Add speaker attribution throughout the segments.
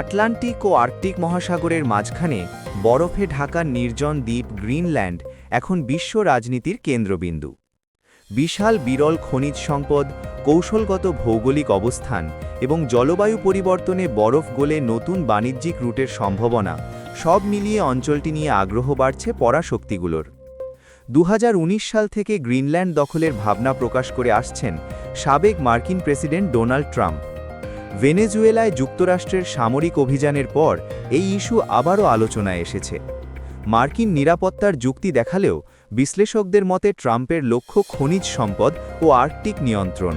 Speaker 1: Atlantic ও Arctic মহাসাগরের মাঝখানে বরফে ঢাকা নির্জন দ্বীপ গ্রিনল্যান্ড এখন বিশ্ব রাজনীতির কেন্দ্রবিন্দু। বিশাল বিরল খনিজ সম্পদ, কৌশলগত ভৌগোলিক অবস্থান এবং জলবায়ু পরিবর্তনে বরফ গলে নতুন বাণিজ্যিক রুটের সম্ভাবনা সব মিলিয়ে অঞ্চলটি নিয়ে আগ্রহ বাড়ছে পরাশক্তিগুলোর। দু হাজার উনিশ সাল থেকে গ্রিনল্যান্ড দখলের ভাবনা প্রকাশ করে আসছেন সাবেক মার্কিন প্রেসিডেন্ট ডোনাল্ড ট্রাম্প। ভেনেজুয়েলায় যুক্তরাষ্ট্রের সামরিক অভিযানের পর এই ইস্যু আবারও আলোচনায় এসেছে। মার্কিন নিরাপত্তার যুক্তি দেখালেও বিশ্লেষকদের মতে ট্রাম্পের লক্ষ্য খনিজ সম্পদ ও আর্কটিক নিয়ন্ত্রণ।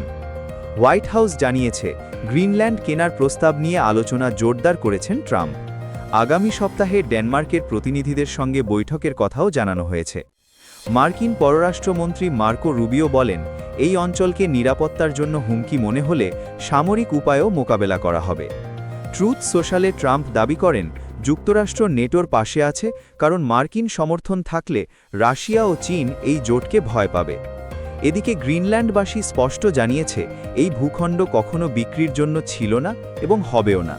Speaker 1: হোয়াইট হাউস জানিয়েছে, গ্রিনল্যান্ড কেনার প্রস্তাব নিয়ে আলোচনা জোরদার করেছেন ট্রাম্প। আগামী সপ্তাহে ডেনমার্কের প্রতিনিধিদের সঙ্গে বৈঠকের কথাও জানানো হয়েছে। মার্কিন পররাষ্ট্রমন্ত্রী মার্কো রুবিও বলেন এই অঞ্চলকে নিরাপত্তার জন্য হুমকি মনে হলে সামরিক উপায়ও মোকাবেলা করা হবে। ট্রুথ সোশ্যালে ট্রাম্প দাবি করেন, যুক্তরাষ্ট্র নেটোর পাশে আছে কারণ মার্কিন সমর্থন থাকলে রাশিয়া ও চীন এই জোটকে ভয় পাবে। এদিকে গ্রিনল্যান্ডবাসী স্পষ্ট জানিয়েছে, এই ভূখণ্ড কখনো বিক্রির জন্য ছিল না এবং হবেও না।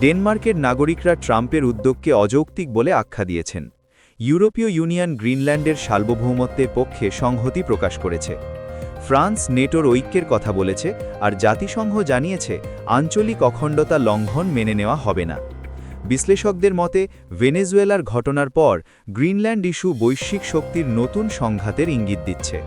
Speaker 1: ডেনমার্কের নাগরিকরা ট্রাম্পের উদ্যোগকে অযৌক্তিক বলে আখ্যা দিয়েছেন। ইউরোপীয় ইউনিয়ন গ্রিনল্যান্ডের সার্বভৌমত্বের পক্ষে সংহতি প্রকাশ করেছে। ফ্রান্স নেটোর ঐক্যের কথা বলেছে আর জাতিসংঘ জানিয়েছে আঞ্চলিক অখণ্ডতা লঙ্ঘন মেনে নেওয়া হবে না। বিশ্লেষকদের মতে, ভেনেজুয়েলার ঘটনার পর গ্রিনল্যান্ড ইস্যু বৈশ্বিক শক্তির নতুন সংঘাতের ইঙ্গিত দিচ্ছে।